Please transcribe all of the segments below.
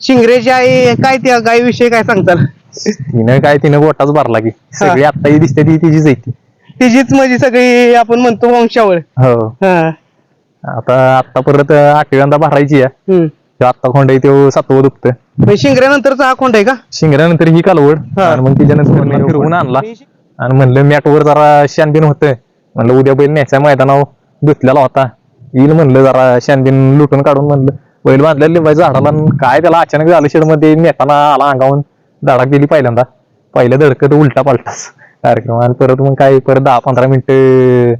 शिंगरेची आई काय त्या गायीविषयी काय सांगताल? तिनं काय तिनं गोटाच भरला की. सगळी आता ही दिसते ती तिचीच आहे ती. तिचीच म्हणजे सगळी आपण म्हणतो वंशावळ. हो. हा. आता आता परत आठव्यांदा भरायची आहे. हम्म. तो आता खोंड आहे तो सातवं दुखतं म्हणजे शिंगऱ्यानंतरचा हा कोंड आहे का? शिंगऱ्यानंतर ही कालवड. हा. आणि मग तिच्यानंतर मी फिरवून आणला? आणि म्हणलं मॅटवर जरा शानबिन होतं म्हणलं उद्या बैल न्यायच्या मैदानावर धुतलेला होता. येईल म्हणलं जरा शानबिन लुटून काढून म्हणलं. बैल बांधलेलं लिंबाच्या झाडाला आणि काय त्याला अचानक झालं शेडमध्ये नेताना आला अंगावून धडा गेली पहिल्यांदा. पहिल्या धडकत उलटा पालटाच कार्यक्रम. आणि परत मग काय परत दहा पंधरा मिनिटं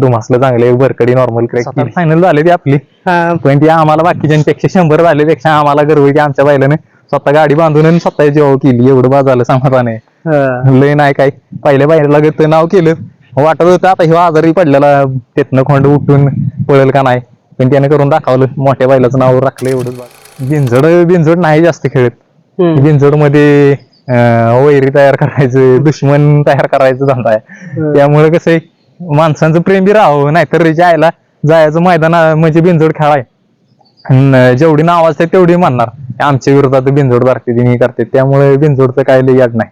दुमासलं चांगले बरकडी नॉर्मल क्रॅक फायनल झाले ती आपली. हा. पण ती आम्हाला बाकीच्यांपेक्षा शंभर झाल्यापेक्षा आम्हाला गर्व आहे की आमच्या बैलाने स्वतः गाडी बांधून आणि स्वतः जेव्हा केली एवढं बाद झालं समाधान आहे. हा. लय नाही काय. पहिल्या बाहेरला लागत नाव केलं. वाटत होतं आता ह्यो आजारी पडलेला त्यातनं खोंड उठून पळेल का नाही. पण त्याने करून दाखवलं. मोठ्या बैलाचं नाव राखलं एवढंच बाद. बिनजोड बिनजोड नाही जास्त खेळत. बिनजोडमध्ये वैरी तयार करायचं दुश्मन तयार करायचं धंदा आहे. त्यामुळे कसं आहे माणसांचं प्रेम बी राहावं नाहीतर जायला जायचं मैदान म्हणजे बिनजोड खेळाय जेवढी नाव असते तेवढी म्हणणार आमच्या विरोधात बिनजोड धरते ती करते. त्यामुळे बिनजोडचं काय याड नाही.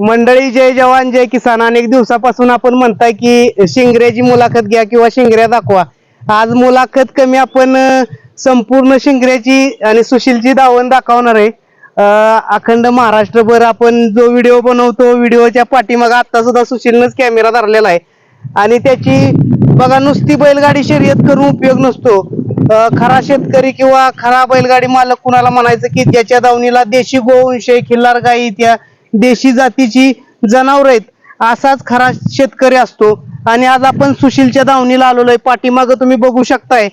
मंडळी जय जवान जय किसान. अनेक दिवसापासून आपण म्हणताय की शिंगऱ्याची मुलाखत घ्या किंवा शिंगऱ्या दाखवा. आज मुलाखत कमी आपण संपूर्ण शिंगऱ्याची आणि सुशीलची दावण दाखवणार आहे. अखंड महाराष्ट्रभर आपण जो व्हिडिओ बनवतो व्हिडिओच्या पाठीमाग आता सुद्धा सुशीलनंच कॅमेरा धरलेला आहे. आणि त्याची बघा नुसती बैलगाडी शर्यत करून उपयोग नसतो. खरा शेतकरी किंवा खरा बैलगाडी मालक कुणाला म्हणायचं की त्याच्या दावणीला देशी गोवंश आहे, खिल्लार गाई त्या देशी जातीची जनावर आहेत. असाच खरा शेतकरी असतो. आणि आज आपण सुशीलच्या धावणीला आलेलो आहे. पाठीमागं तुम्ही बघू शकताय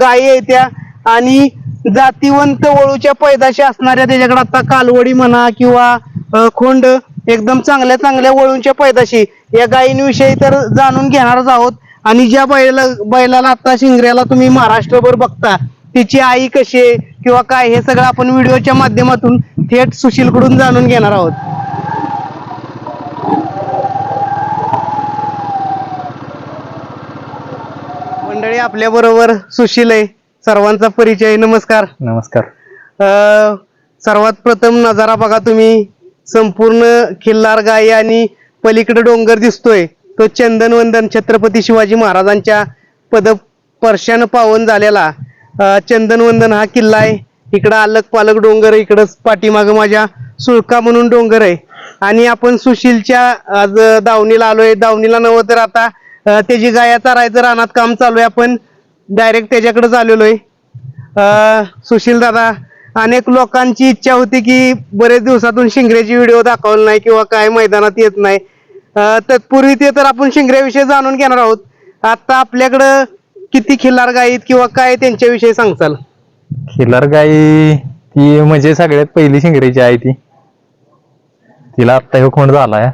गायी आहे त्या. आणि जातीवंत वळूच्या पैदाशी असणाऱ्या त्याच्याकडे आता कालवडी म्हणा किंवा खोंड एकदम चांगल्या चांगल्या वळूंच्या पैदाशी. या गायींविषयी तर जाणून घेणारच आहोत. आणि ज्या बैला बैलाला आता शिंगऱ्याला तुम्ही महाराष्ट्रभर बघता तिची आई कशी आहे किंवा काय हे सगळं आपण व्हिडिओच्या माध्यमातून थेट सुशीलकडून जाणून घेणार आहोत. मंडळी आपल्या बरोबर सुशील आहे. सर्वांचा परिचय नमस्कार. नमस्कार. अं, सर्वात प्रथम नजारा बघा तुम्ही. संपूर्ण खिल्लार गाई आणि पलीकडे डोंगर दिसतोय. तो चंदनवंदन छत्रपती शिवाजी महाराजांच्या पदस्पर्शानं पावन झालेला. अं, चंदनवंदन हा किल्ला आहे. इकडं अलग पालक डोंगर आहे इकडं पाठीमाग माझ्या सुळका म्हणून डोंगर आहे. आणि आपण सुशीलच्या आज दावणीला आलोय. दावणीला नव्हतं तर आता त्याची गाया चरायचं रानात काम चालू आहे आपण डायरेक्ट त्याच्याकडे आलेलो आहे अं, सुशील दादा अनेक लोकांची इच्छा होती की बरेच दिवसातून शिंगऱ्याची व्हिडिओ दाखवला नाही किंवा काय मैदानात येत नाही. तत्पूर्वी ते तर आपण शिंगऱ्याविषयी जाणून घेणार आहोत. आता आपल्याकडं किती खिल्लार गायीत किंवा काय त्यांच्याविषयी सांगचाल खिलार गाई ती म्हणजे सगळ्यात पहिली शिंगऱ्याची आहे ती. तिला आत्ता कोण झाला झालाय?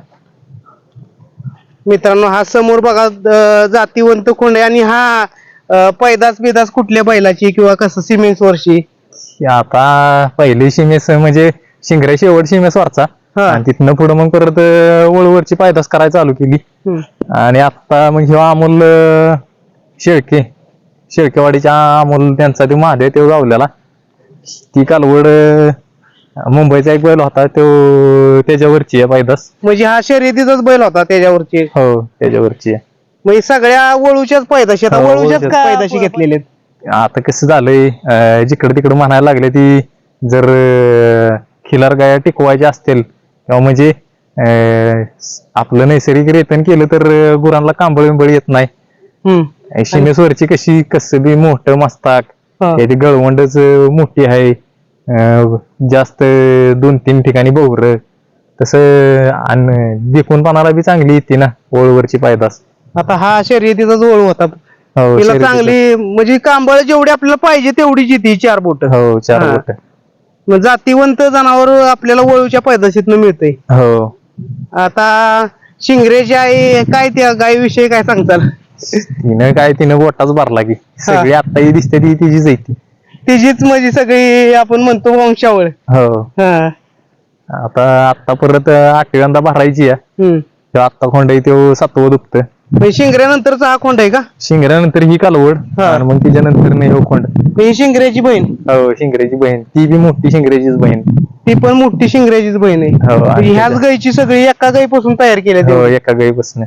मित्रांनो हा समोर बघा अं, जातीवंत खोंड आहे आणि हा अं, पैदास बिदास कुठल्या बैलाची किंवा कसं सिमेंट वर्षी आता पहिली शिमेस म्हणजे शिंगऱ्या शेवट शिमेस वरचा हा. आणि तिथनं पुढे मग परत अं, वळूवरची पायदास करायला चालू केली. आणि आता मग ह्यो अमोल अं, शेळके. शेळकेवाडीच्या अमोल त्यांचा ते महादेव तो गावलेला. ती कालवड अं, मुंबईचा एक बैल होता तो त्याच्यावरची आहे पायदास म्हणजे हा शर्यतीचाच बैल होता त्याच्यावरची हो त्याच्यावरची आहे म्हणजे सगळ्या वळूच्याच पैदाशी आता हो, वळूच्याच वळूच्याच. पैदाशी घेतलेले. आता कसं झालंय अं, जिकडं तिकडं म्हणायला लागले ती जर अं, खिलार गाया टिकवायच्या असतील किंवा म्हणजे अं, आपलं नैसर्गिक रेतन केलं तर अं, गुरांना कांबळ बिंबळ येत नाही. शिमेश्वरची कशी कसं बी मोठं मस्ताक हा. त्याची गळवंडच मोठी आहे जास्त दोन तीन ठिकाणी बहुर. तसं आणि देखूनपणाला बी चांगली येते ना ओळवरची पायदास. आता हा शर्यतीचाच वळू होता. हो तिला शर्यतीचं. चांगली म्हणजे कांबळ जेवढी आपल्याला पाहिजे तेवढीच येते चार बोट. हो चार हा. बोट. जातीवंत जनावर आपल्याला वळूच्या पैदाशीतनं मिळतंय. हो. आता शिंगरेची आई काय त्या गायीविषयी काय सांगताल? तिनं काय तिनं गोटाच भरला की. सगळी आता ही दिसते ती तिचीच आहे ती. तिचीच म्हणजे सगळी आपण म्हणतो वंशावळ. हो. हा. आता आता परत आठव्यांदा भरायची आहे. हम्म. आत्ता खोंड आहे तो सातवं दुखतं म्हणजे शिंगऱ्यानंतरचा हा खोंड आहे का? शिंगऱ्यानंतर ही कालवड. हा. आणि मग तिच्यानंतर नाही हो खोंड. ही शिंगऱ्याची बहीण. हो शिंगऱ्याची बहीण. ती बी मोठी शिंगऱ्याचीच बहीण. ती पण मोठी शिंगऱ्याचीच बहीण हो, आहे आणि ह्याच गायची सगळी एका गायीपासून तयार केल्या हो. एका गाई बसणे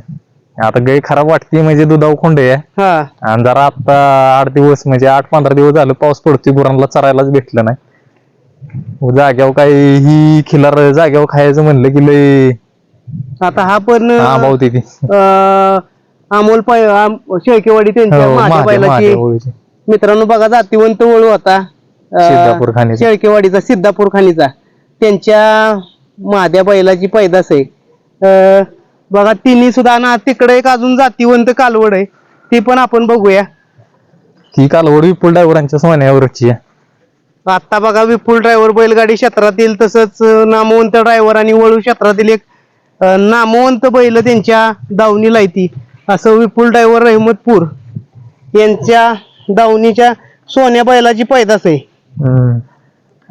आता गाय खराब वाटते म्हणजे दुधाव खोंड. आहे हा. आणि जरा आता आठ दिवस म्हणजे आठ पंधरा दिवस झालं पाऊस पडतोय गुरांना चरायलाच भेटलं नाही. जाग्यावर काही ही खिलार जाग्यावर खायचं म्हणलं की लय आता हा पण हा ती. अं, अमोल पाय आम- शेळकेवाडी त्यांच्या हो, माझ्या बैलाची. मित्रांनो बघा जातीवंत वळू होता अं, सिद्धापूर खाणीचा. शेळकेवाडीचा सिद्धापूर खाणीचा. त्यांच्या महाद्या बैलाची पैदास आहे. अं, बघा तिन्ही सुद्धा ना तिकडे एक अजून जातीवंत कालवड आहे. ती पण आपण बघूया. ती कालवड विपुल ड्रायव्हरांच्या सोन्यावरची आहे आता बघा विपुल ड्रायव्हर बैलगाडी क्षेत्रातील तसंच नामवंत ड्रायव्हर आणि वळू क्षेत्रातील एक अं, नामवंत बैल त्यांच्या दावणीला येते असं विपुल ड्रायव्हर रहमतपूर यांच्या दावणीच्या सोन्या बैलाची पैदास आहे. हम्म.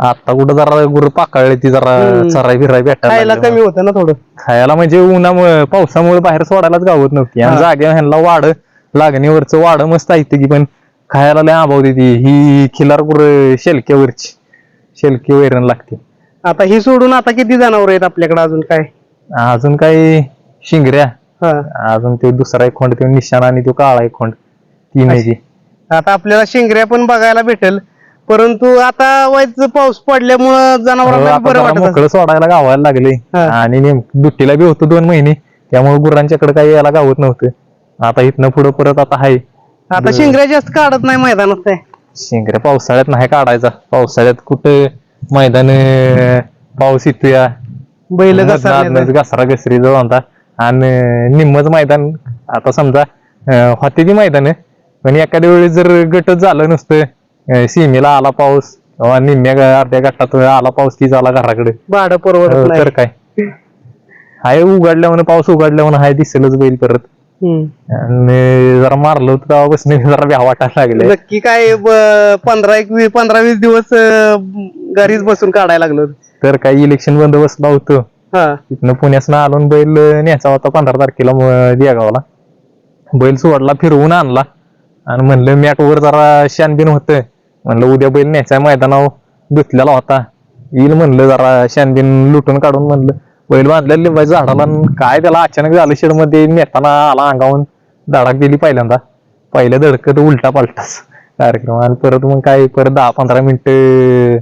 आता कुठं जरा गुरु पाकाळले ती जरा. चराय फिराय खायला भेटायला कमी होतं ना थोडं. खायला म्हणजे उन्हामुळे पावसामुळे बाहेर सोडायलाच गावत नव्हती. आणि हा. जाग्या ह्यांना वाढ लागणीवरचं वाढ मस्त आहे की पण. खायला लय आभाव देते ही खिलार गुर शेलक्यावरची शेलकी वैरण लागते. आता ही सोडून आता किती जनावर आहेत आपल्याकडे अजून काय? अजून काही शिंगऱ्या. हा. अजून ते दुसरा एक खोंड ते निशाणा आणि तो काळा एक खोंड. तीन आहे ती आता आपल्याला शिंगऱ्या पण बघायला भेटेल. परंतु आता वाईच पाऊस पडल्यामुळं जनावरांना आता बरं जरा वाटत मोकळं सोडायला गावायला लागले. हा. आणि नेम दुट्टीला बी होतो दोन महिने. त्यामुळे गुरांच्याकडे काही यायला गावत नव्हतं. आता इथनं पुढं परत आता हाय. असेल. आता शिंगऱ्या जास्त काढत नाही मैदानात काय शिंगऱ्या पावसाळ्यात नाही काढायचा. पावसाळ्यात कुठे मैदान पाऊस बैल मधनं घसरण्याचं. आधनच घसरा घसरी जो म्हणता आणि निम्मच मैदान आता समजा अं, होते ती मैदान. पण एखाद्या वेळी जर गटच झालं नसतं सीमेला आला पाऊस. किंवा निम्म्या अर्ध्या गटात आला पाऊस ती झाला घराकडे. भाडं परवडत तर काय? हाय उघडल्यावर पाऊस उघडल्यावर हाय दिसेलच बैल परत. आणि जरा मारलं होतं तेव्हापासून जरा भ्या वाटायला लागले नक्की काय ब- पंधरा एक पंधरा वीस दिवस अं, घरीच बसून काढायला लागलो. तर काही इलेक्शन बंदोबस्त होतं हा. तिथनं पुण्यासनं आलो आणि बैल न्यायचा होता पंधरा तारखेला म- देगावला. बैल सोडला फिरवून आणला. आणि म्हणलं मॅटवर जरा शानबिन होतं म्हणलं उद्या बैल न्यायचा मैदानावर धुतलेला होता. येईल म्हणलं जरा शानबिन लुटून काढून म्हणलं. बैल बांधलेलं लिंबाच्या झाडाला आणि काय त्याला अचानक झालं शेडमध्ये नेताना आला अंगावून. धडाक दिली पहिल्यांदा. पहिल्या धडकत उलटा पालटाच कार्यक्रम. आणि परत मग काय परत दहा पंधरा मिनिटं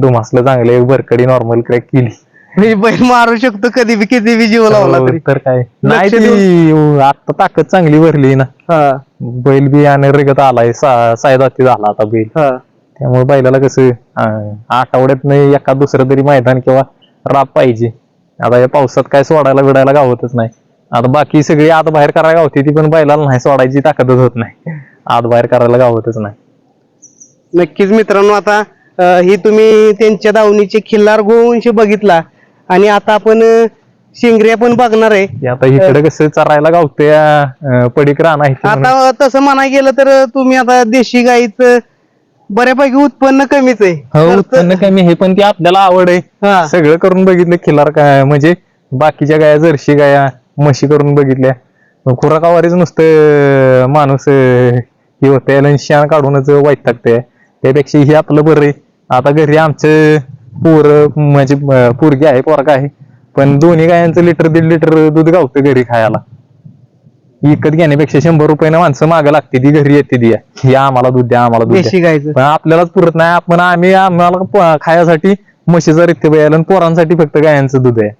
दुमासलं चांगले बरकडी नॉर्मल क्रॅक केली. म्हणजे बैल मारू शकतो कधी बी किती बी जीव लावला हो, तरी. तर काय? नाही लक्ष ती आता ताकद चांगली भरली ना. हा. बैल बी आणि रेगत आलाय सायदाती झाला आता बैल. हा. त्यामुळे बैलाला कसं अं, आठवड्यात नाही एका दुसरं तरी मैदान किंवा राब पाहिजे. आता या पावसात काय सोडायला बिडायला गावतच नाही. आता बाकी सगळी आत बाहेर करायला गावते ती पण बैलाला नाही सोडायची ताकदच होत नाही. आत बाहेर करायला गावतच नाही. नक्कीच मित्रांनो आता अं, ही तुम्ही त्यांच्या दावणीचे खिल्लार गोवंश बघितला. आणि आता आपण शिंगऱ्या पण बघणार आहे. आता इकडे कसं चरायला गावते पडीक राहणार. आता तसं म्हणाय गेलं तर तुम्ही आता देशी गाईचं बऱ्यापैकी उत्पन्न कमीच आहे. हो उत्पन्न कमी हे पण ती आपल्याला आवड आहे. सगळं करून बघितलं खिलार काय म्हणजे बाकीच्या गाया जर्शी गाया म्हशी करून बघितल्या. खुराकावारीच नुसतं माणूस हे होतं शान काढूनच वाईट टाकते त्यापेक्षा हे आपलं बरं आहे. आता घरी आमचं पोर म्हणजे पोरगी आहे पोरगा आहे. पण दोन्ही गायांचं लिटर दीड लिटर दूध गावतं घरी खायला. विकत घेण्यापेक्षा शंभर रुपयानं माणसं मागं लागते ती घरी येते ती. हे आम्हाला दूध द्या आम्हाला दूध द्या. देशी गायचं. पण आपल्यालाच पुरत नाही आपण आम्ही आम्हाला प- खायासाठी म्हशीचा रित्य बैल आणि पोरांसाठी फक्त गायांचं दूध आहे.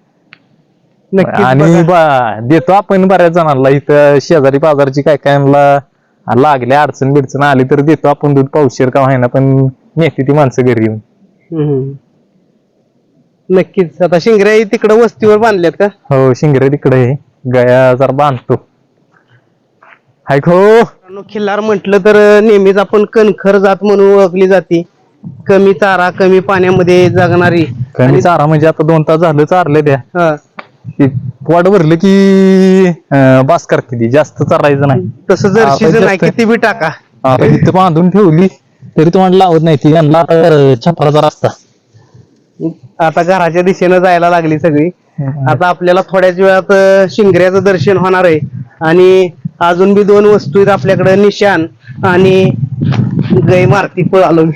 नक्कीच आणि बघा. बा- देतो आपण बऱ्याच जणांना. इथं शेजारी पाजारची काय काय लागले अडचण बिडचण आली तर देतो आपण दूध. पावशेर का व्हायना पण नेते ती माणसं घरी येऊन. हम्म. नक्कीच. आता शिंगऱ्या तिकडे वस्तीवर बांधल्यात का? हो शिंगरे तिकडे आहे. गया जरा बांधतो. हाय खो! मित्रांनो, खिल्लार म्हटलं तर नेहमीच आपण कणखर जात म्हणून ओळखली जाते. कमी चारा कमी पाण्यामध्ये जगणारी. कमी चारा म्हणजे आता दोन तास झालं चारले त्या हा. ती पोट भरलं की अं, बास करते ती. जास्त चारायचं नाही. तसं पण नाही जास्त- किती बी टाका. आता इथं बांधून ठेवली तरी तुम्हाला लावत नाही ती. यांना आता छपराचा रस्ता आता घराच्या दिशेनं जायला लागली सगळी. आता आपल्याला थोड्याच वेळात शिंगऱ्याचं दर्शन होणार आहे. आणि अजून बी दोन वस्तू आहेत आपल्याकडे निशान आणि गै मारती पळालो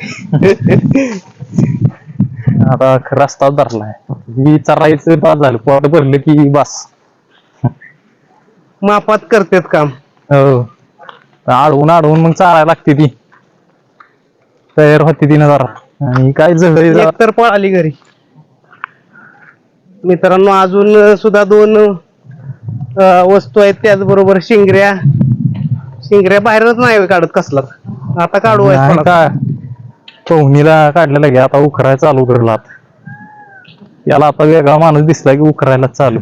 आता रस्ता धरलाय. मी चरायचं पास झालं. पोट भरलं की बस. मापात करतात काम. हो. आडवून आडवून मग चालायला लागते ती. तयार होती ती ना जरा. आणि काय एक तर पळाली घरी. मित्रांनो अजून सुद्धा दोन वस्तू आहेत. त्याचबरोबर शिंगऱ्या. शिंगऱ्या बाहेरच नाही काढत कसला आता काढू. का? पोहणीला काढलेला घ्या आता उखराय चालू करला आता. याला आता वेगळा माणूस दिसला की उखरायला चालू.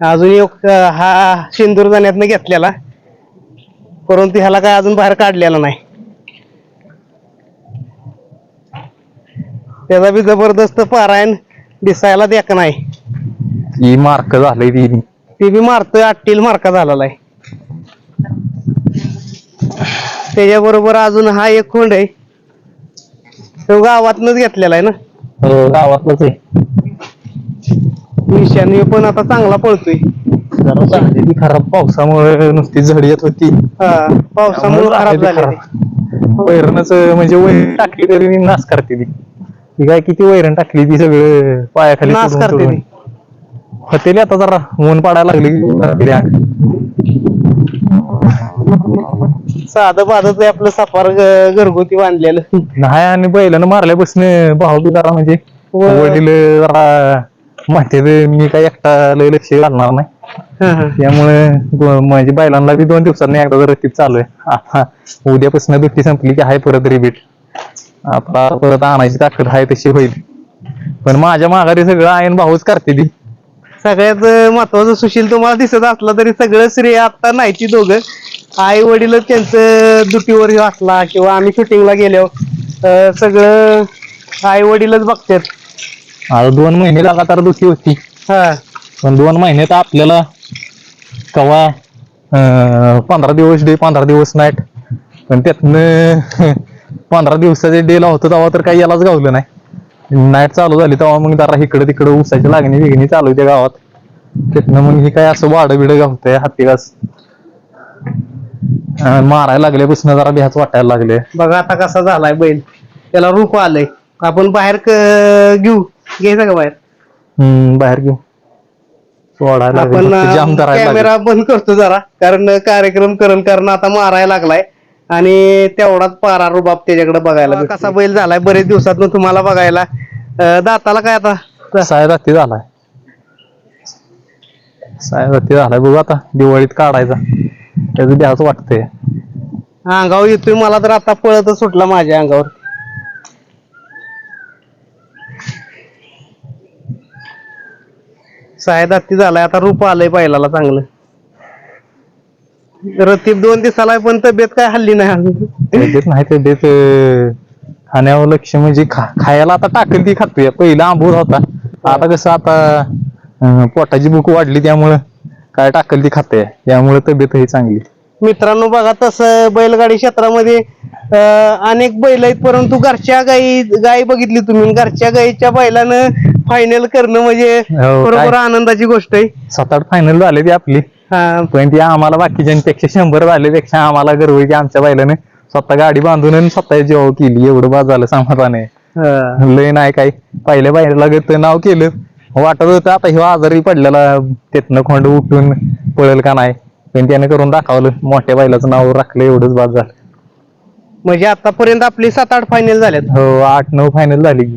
अजून एक हा सिंदूर जाण्यातनं घेतलेला. परंतु ह्याला काय अजून बाहेर काढलेला नाही. त्याचा बी जबरदस्त पारायण दिसायला देख नाही. ही मार्क झालंय ती. ती बी मारतोय अट्टील मार्का झालेला आहे. त्याच्याबरोबर अजून हा एक खोंड आहे. तो गावातनच घेतलेला आहे ना. हो, गावातलंच आहे. निशाने पण आता चांगला पळतोय. जरा खराब पावसामुळे नुसती झड येत होती हा पावसामुळे खराब झाले वैरणच म्हणजे वैरण टाकली तरी नाश करते ती ती काय किती वैरण टाकली ती सगळं पायाखाली नाश करते. ती. होतेली आता जरा ऊन पडायला लागली. साधं बाधच आहे आपलं सफार ग- घरगुती बांधलेलं नाही आणि बैलानं मारल्यापासून भाऊ बी जरा म्हणजे वडील जरा म्हणते मी काय एकटा लय लक्ष घालणार नाही. त्यामुळे म्हणजे बैलांना बी दोन दिवसांनी एकदा जर रतीब चालू आहे. आता उद्यापासून दुट्टी संपली की आहे परत रिबीट आता परत आणायची ताकद आहे तशी होईल. पण माझ्या माघारी सगळं आयन भाऊच करते ती. सगळ्यात महत्वाचं सुशील तुम्हाला दिसत असला तरी सगळं श्रेय आता नाही ती दोघं. आई वडीलच त्यांचं दुटीवर असला किंवा आम्ही शूटिंगला गेलो सगळं आई वडीलच बघतात. आता दोन महिने लगातार दुखी होती. हा. पण दोन महिन्यात आपल्याला कवा अं, पंधरा दिवस डे पंधरा दिवस नाईट पण त्यातनं पंधरा दिवसाचे डे ला होतं तेव्हा तर काही यालाच गावलं नाही. नाईट चालू झाली तेव्हा मग जरा इकडे तिकडे उसाची लागणी बिगणी चालू होती गावात. त्यातनं मग हे काय असं वाड बिड गावतंय हातीघास अं, मारायला लागल्यापासून जरा भ्याच वाटायला लागले बघा आता कसा झालाय बैल. त्याला रूप आलंय. आपण बाहेर क- घेऊ. घ्यायचं का बाहेर. हम्म बाहेर घेऊ सोडायला आपण फक्त जाम करायला लागले. कॅमेरा बंद करतो जरा कारण कार्यक्रम करण कारण आता मारायला लागलाय. आणि तेवढाच पारा रुबाब त्याच्याकडे बघायला. कसा बैल झालाय बरेच दिवसात तुम्हाला बघायला. अं, दाताला काय आता? सायदाती झालाय. सायदाती झालाय बघू आता दिवाळीत काढायचा. त्याचं द्याच वाटतंय. अंगावर येतोय मला तर आता पळतच सुटला माझ्या अंगावर. साहेब हत्ती झालाय आता रूप आलंय बैलाला चांगलं. रतीब दोन दिवसाला पण तब्येत काय हल्ली नाही देत नाही ते देत अं, खाण्यावर लक्ष म्हणजे खा- खायला आता टाकेल ती खातोय. पहिला आंबूर होता. आता कसं आता पोटाची भूक वाढली त्यामुळं काय टाकेल ती खाते त्यामुळे तब्येतही चांगली. मित्रांनो बघा तसं बैलगाडी क्षेत्रामध्ये अनेक बैल आहेत परंतु घरच्या गाई गाय बघितली तुम्ही. घरच्या गाईच्या बैलानं फायनल करणं म्हणजे हो, बरोबर काय? आनंदाची गोष्ट आहे. सात आठ फायनल झाले ती आपली. हा, पण ती आम्हाला बाकीच्यांपेक्षा शंभर झाल्यापेक्षा आम्हाला गर्व आहे की आमच्या बैलाने स्वतः गाडी बांधून आणि स्वतः जेव्हा केली एवढं बाद झालं समाधान आहे. हा. लय नाही काय. पहिल्या बाहेर लागत नाव केलं. वाटत होतं आता ह्यो आजारी पडलेला त्यातनं खोंड उठून पळेल का नाही. पण त्याने करून दाखवलं मोठ्या बैलाचं नाव राखलं एवढंच बाद झालं. म्हणजे आतापर्यंत आपली सात आठ फायनल झाल्यात. हो आठ नऊ फायनल झाली. की.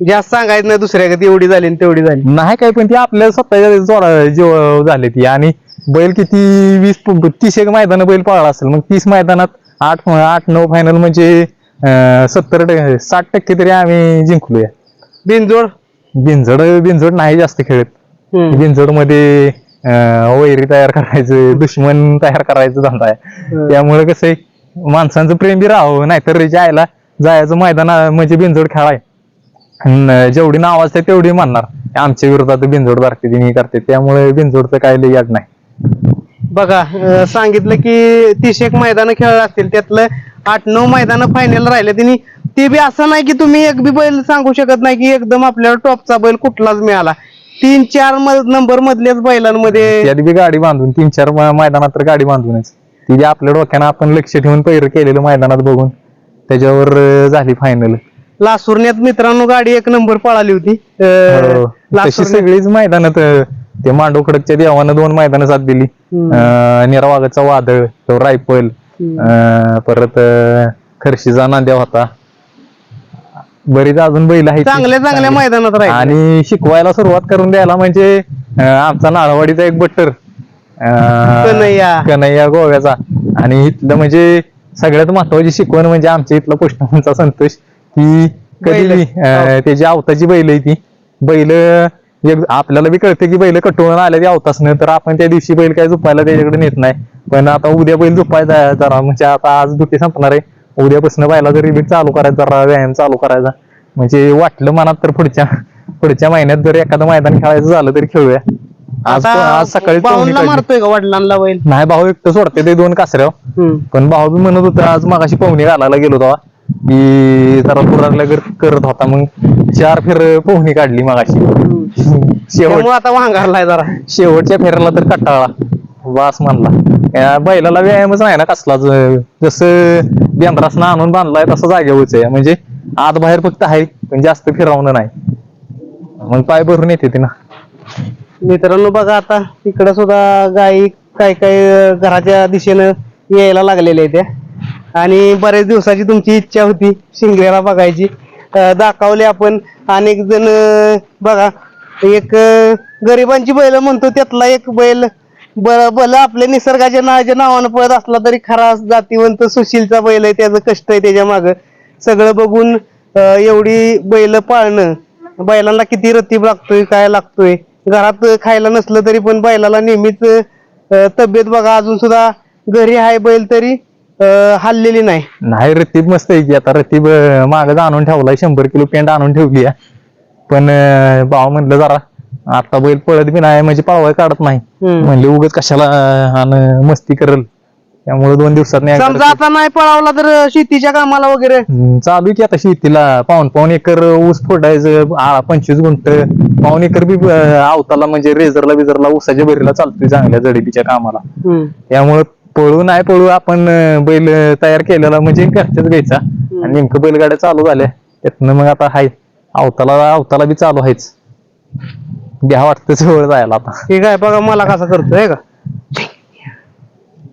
जास्त सांगायचं नाही दुसऱ्या कधी एवढी झाली आणि तेवढी झाली. नाही काय पण ती आपल्या स्वतःच्या जोडा जीव झाली ती. आणि बैल किती वीस तीस एक मैदान बैल पळला असेल मग तीस मैदानात आठ आठ नऊ फायनल म्हणजे सत्तर टक्के साठ टक्के तरी आम्ही जिंकलोय. बिनजोड? बिनजोड बिनजोड नाही जास्त खेळत. बिनजोडमध्ये वैरी तयार करायचं दुश्मन तयार करायचं धंदा आहे. त्यामुळे कसं माणसांचं प्रेम बी राहावं नाहीतर जायला जायचं मैदान म्हणजे बिनजोड खेळाय. जेवढी नाव असते तेवढी म्हणणार. आमच्या विरोधात बिनजोड धरते ती करते त्यामुळे बिनजोडचं काय लई याड नाही. बघा अं, सांगितलं की तीस एक मैदान खेळले असतील त्यातलं आठ नऊ मैदान फायनल राहिले तिने ते बी असं नाही की तुम्ही एक बी बैल सांगू शकत नाही की एकदम आपल्याला टॉपचा बैल कुठलाच मिळाला. तीन चार नंबर मधल्याच बैलांमध्ये त्यात बी गाडी बांधून तीन चार म- मैदानात तर गाडी बांधूनच. ती बी आपल्या डोक्यानं आपण लक्ष ठेवून पैर केलेलं मैदानात बघून. त्याच्यावर अं, झाली फायनल लासुरण्यात मित्रांनो गाडी एक नंबर पळाली होती अं, हो. तशी लासुरण्यात- सगळीच मैदानात अं, ते मांडव खडकच्या देवानं दोन मैदानं साथ दिली हम्म. अं, निरावागाचा वादळ तो रायफल हम्म. अं, परत अं, खर्शीचा नांद्या होता बरीच अजून बैल आहेत चांगल्या चांगल्या मैदानात राहील आणि शिकवायला सुरुवात करून द्यायला म्हणजे अं, आमचा नाळवाडीचा एक बट्टर अं, कन्हैया. कन्हैया गोव्याचा आणि इथलं म्हणजे सगळ्यात महत्वाची शिकवण म्हणजे आमच्या इथला पुष्टांचा संतोष की कधी बैल. बी, अं, त्याची आवताची बैल आहे ती बैल एक आपल्याला बी कळते की बैल कटवून आल्या ती आवतासनं तर आपण त्या दिवशी बैल काय झोपायला त्याच्याकडे नेत नाही. पण आता उद्या बैल झोपायचा जरा म्हणजे आता आज दुटी संपणार आहे. उद्यापासून बैला जर रिबीट चालू करायचा जरा व्यायाम चालू करायचा. म्हणजे वाटलं मनात तर पुढच्या पुढच्या महिन्यात जर एखादं मैदान खेळायचं झालं तरी खेळूया. आज आज सकाळी पोहणी बाऊनला काढली. मारतोय का वडिलांना बैल? नाही भाऊ एकटं सोडते ते दोन हम्म. पण भाऊ बी म्हणत होता आज मागाशी पोहणी घालायला गेलो तेव्हा. की जरा पुरारला करत होता. मग चार फेर पोहणी काढली मागाशी. शेवट त्यामुळे आता वांगारलाय जरा. शेवटच्या फेऱ्याला तर कटाळा. वास म्हणला या बैलाला व्यायामच नाही ना कसलाच जसं बेंद्रासनं आणून बांधलाय तसं जागेवरच आहे. म्हणजे आत बाहेर फक्त आहे पण जास्त फिरवणं नाही. मग पाय भरून येते ती ना मित्रांनो बघा आता इकडे सुद्धा गायी काय काय अं, घराच्या दिशेनं यायला लागलेल्या आहेत. त्या आणि बऱ्याच दिवसाची तुमची इच्छा होती शिंगऱ्याला बघायची. दाखवले आपण. अनेक जण बघा एक गरिबांची बैल म्हणतो त्यातला एक बैल बलं भलं आपल्या निसर्गाच्या नावाच्या नावानं पळत असला तरी खरा जातीवंत सुशीलचा बैल आहे. त्याचं कष्ट आहे त्याच्या माग. सगळं बघून एवढी बैल पाळणं. बैलांना किती रतीब लागतोय काय लागतोय. घरात खायला नसलं तरी पण बैलाला नेहमीच तब्येत बघा. अजून सुद्धा घरी आहे बैल तरी. हललेली नाही. नाही रतीब मस्त आहे की. आता रतीब मागच आणून ठेवलाय शंभर किलो पेंड आणून ठेवली आहे. पण अं, भाव म्हणलं जरा आता बैल पळत बी नाही म्हणजे पाळवाय काढत नाही. हम्म. म्हणले उगच कशाला आणि मस्ती करल. त्यामुळे दोन दिवसात नाही समजा आता नाही पळावला तर शेतीच्या कामाला वगैरे? हम्म, चालू आहे की आता शेतीला. पाऊन पाऊन एकर ऊस फोडायचं आ, पंचवीस गुंठ. पाऊन एकर बी अं, आवताला म्हणजे रेझरला बिझरला ऊसाच्या बरीला चालतोय चांगल्या जडीबीच्या कामाला. हम्म. त्यामुळे पळू नाही पळू आपण अं, बैल तयार केलेला म्हणजे घरच्याच घ्यायचा. आणि नेमकं बैलगाड्या चालू झाल्या. त्यातनं मग आता हाय. अवताला अवताला बी चालू आहेच. घ्या वाटतं जवळ जायला आता. ठीक आहे बघा मला कसा करतोय का?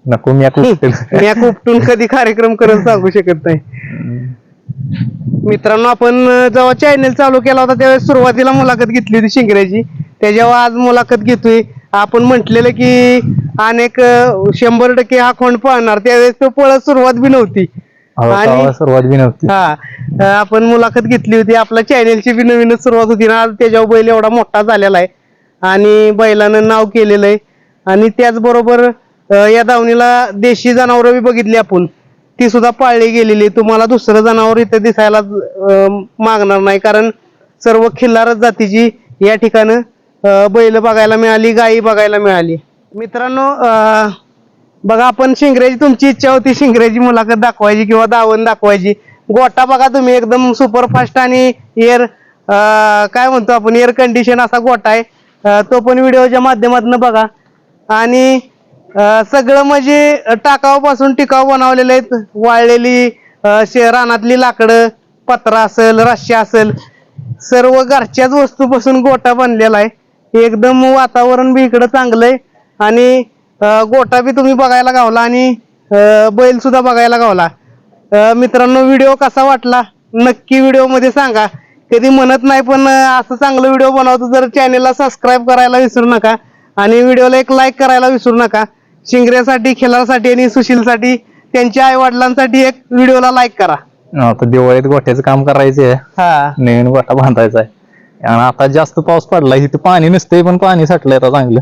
नको मी आता उचलेल. मी उपटून कधी कार्यक्रम करत सांगू शकत नाही. मित्रांनो आपण अं, जेव्हा चॅनल चालू केला होता त्यावेळेस सुरुवातीला मुलाखत घेतली होती शिंगऱ्याची. त्याच्यावर आज मुलाखत घेतोय. आपण म्हटलेलं की अनेक शंभर टक्के हा खोंड पळणार. त्यावेळेस तो पळत सुरुवात बी नव्हती. अहो, आणि- सुरुवात बी नव्हती. हा आपण मुलाखत घेतली होती. आपल्या चॅनेलची बी नवीनच सुरुवात होती. ना आज त्याच्यावर बैल एवढा मोठा झालेला आहे. आणि बैलानं नाव केलेलं आहे. आणि त्याचबरोबर या दावणीला देशी जनावरं बी बघितली आपण. ती सुद्धा पाळली गेलेली. तुम्हाला दुसरं जनावर इथं दिसायला मागणार नाही. कारण सर्व खिल्लारच जातीची या ठिकाणं बैल बघायला मिळाली गायी बघायला मिळाली. मित्रांनो बघा आपण शिंगऱ्याची तुमची इच्छा होती शिंगऱ्याची मुलाखत दाखवायची किंवा दावण दाखवायची. गोटा बघा तुम्ही एकदम सुपरफास्ट आणि एअर काय म्हणतो आपण एअर कंडिशन असा गोटा आहे. तो पण व्हिडिओच्या माध्यमातून बघा. आणि सगळं म्हणजे टाकावपासून टिकाव बनवलेले आहेत. वाळलेली शे- रानातली लाकडं पत्रा असेल रश्या असेल सर्व घरच्याच वस्तूपासून गोटा बनलेला आहे. एकदम वातावरण बी इकडं चांगलं आहे आणि गोटा बी तुम्ही बघायला गावला आणि बैल सुद्धा बघायला गावला. मित्रांनो व्हिडिओ कसा वाटला? नक्की व्हिडिओमध्ये सांगा. कधी म्हणत नाही पण असं चांगलं व्हिडिओ बनवतो तर चॅनेलला सबस्क्राईब करायला विसरू नका. आणि व्हिडिओला एक लाईक करायला विसरू नका. शिंगऱ्यासाठी खिलारसाठी आणि सुशीलसाठी त्यांच्या आई वडिलांसाठी एक व्हिडिओला लाईक करा. आता दिवाळीत गोठ्याचं काम करायचं आहे हा. नवीन गोठा बांधायचा आहे. आणि आता जास्त पाऊस पडला इथं पाणी नसतंय पण पाणी साठलंय आता चांगलं.